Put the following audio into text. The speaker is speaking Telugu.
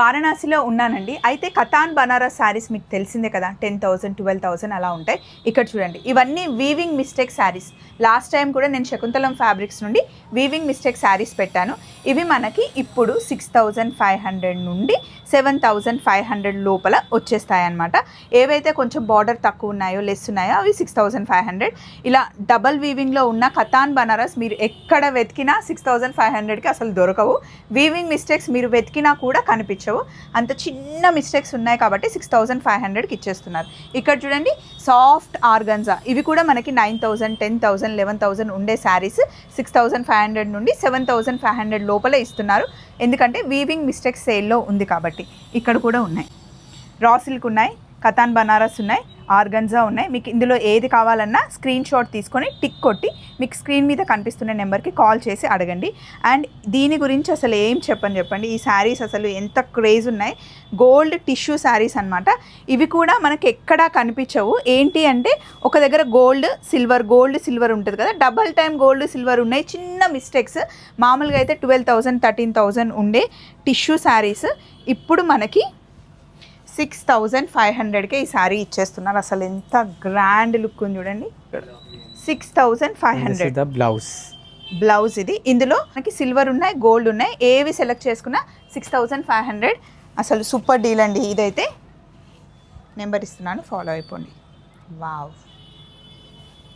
వారణాసిలో ఉన్నానండి. అయితే కతాన్ బనారస్ శారీస్ మీకు తెలిసిందే కదా టెన్ థౌసండ్ ట్వెల్వ్ థౌసండ్ అలా ఉంటాయి. ఇక్కడ చూడండి ఇవన్నీ weaving mistake saris. Last time కూడా నేను శకుంతలం ఫ్యాబ్రిక్స్ నుండి వీవింగ్ మిస్టేక్ శారీస్ పెట్టాను. ఇవి మనకి ఇప్పుడు సిక్స్ థౌజండ్ ఫైవ్ హండ్రెడ్ నుండి సెవెన్ థౌజండ్ ఫైవ్ హండ్రెడ్ లోపల వచ్చేస్తాయన్నమాట. ఏవైతే కొంచెం బార్డర్ తక్కువ ఉన్నాయో లెస్ ఉన్నాయో అవి సిక్స్ థౌజండ్ ఫైవ్ హండ్రెడ్ ఇలా డబల్ వీవింగ్లో ఉన్న కథాన్ బనారస్ మీరు ఎక్కడ వెతికినా సిక్స్ థౌజండ్ ఫైవ్ హండ్రెడ్కి అసలు దొరకవు. వీవింగ్ మిస్టేక్స్ మీరు వెతికినా కూడా కనిపించవు. అంత చిన్న మిస్టేక్స్ ఉన్నాయి కాబట్టి సిక్స్ థౌజండ్ ఫైవ్ హండ్రెడ్కి ఇచ్చేస్తున్నారు. ఇక్కడ చూడండి సాఫ్ట్ ఆర్గన్జా ఇవి కూడా మనకి nine thousand ten thousand eleven thousand ఉండే saris six thousand five hundred నుండి సెవెన్ థౌజండ్ ఫైవ్ హండ్రెడ్ లోపలే ఇస్తున్నారు. ఎందుకంటే వీవింగ్ మిస్టేక్ సేల్లో ఉంది కాబట్టి ఇక్కడ కూడా ఉన్నాయి. రా సిల్క్ ఉన్నాయి కతాన్ బనారస్ ఉన్నాయి ఆర్గన్జా ఉన్నాయి. మీకు ఇందులో ఏది కావాలన్నా స్క్రీన్ షాట్ తీసుకొని టిక్ కొట్టి మీకు స్క్రీన్ మీద కనిపిస్తున్న నెంబర్కి కాల్ చేసి అడగండి. అండ్ దీని గురించి అసలు ఏం చెప్పని చెప్పండి. ఈ శారీస్ అసలు ఎంత క్రేజ్ ఉన్నాయి. గోల్డ్ టిష్యూ శారీస్ అన్నమాట. ఇవి కూడా మనకి ఎక్కడా కనిపించవు. ఏంటి అంటే ఒక దగ్గర గోల్డ్ సిల్వర్ గోల్డ్ సిల్వర్ ఉంటుంది కదా. డబల్ టైం గోల్డ్ సిల్వర్ ఉన్నాయి. చిన్న మిస్టేక్స్. మామూలుగా అయితే ట్వెల్వ్ థౌజండ్ థర్టీన్ థౌజండ్ ఉండే టిష్యూ శారీస్ ఇప్పుడు మనకి సిక్స్ థౌజండ్ ఫైవ్ హండ్రెడ్కే ఈ శారీ ఇచ్చేస్తున్నారు. అసలు ఎంత గ్రాండ్ లుక్ ఉంది చూడండి. Six thousand five hundred. Blouse. Blouse ఇది. ఇందులో మనకి సిల్వర్ ఉన్నాయి గోల్డ్ ఉన్నాయి. ఏవి సెలెక్ట్ చేసుకున్నా సిక్స్ థౌజండ్ ఫైవ్ హండ్రెడ్. అసలు సూపర్ డీల్ అండి ఇదైతే. నెంబర్ ఇస్తున్నాను ఫాలో అయిపోండి. వావ్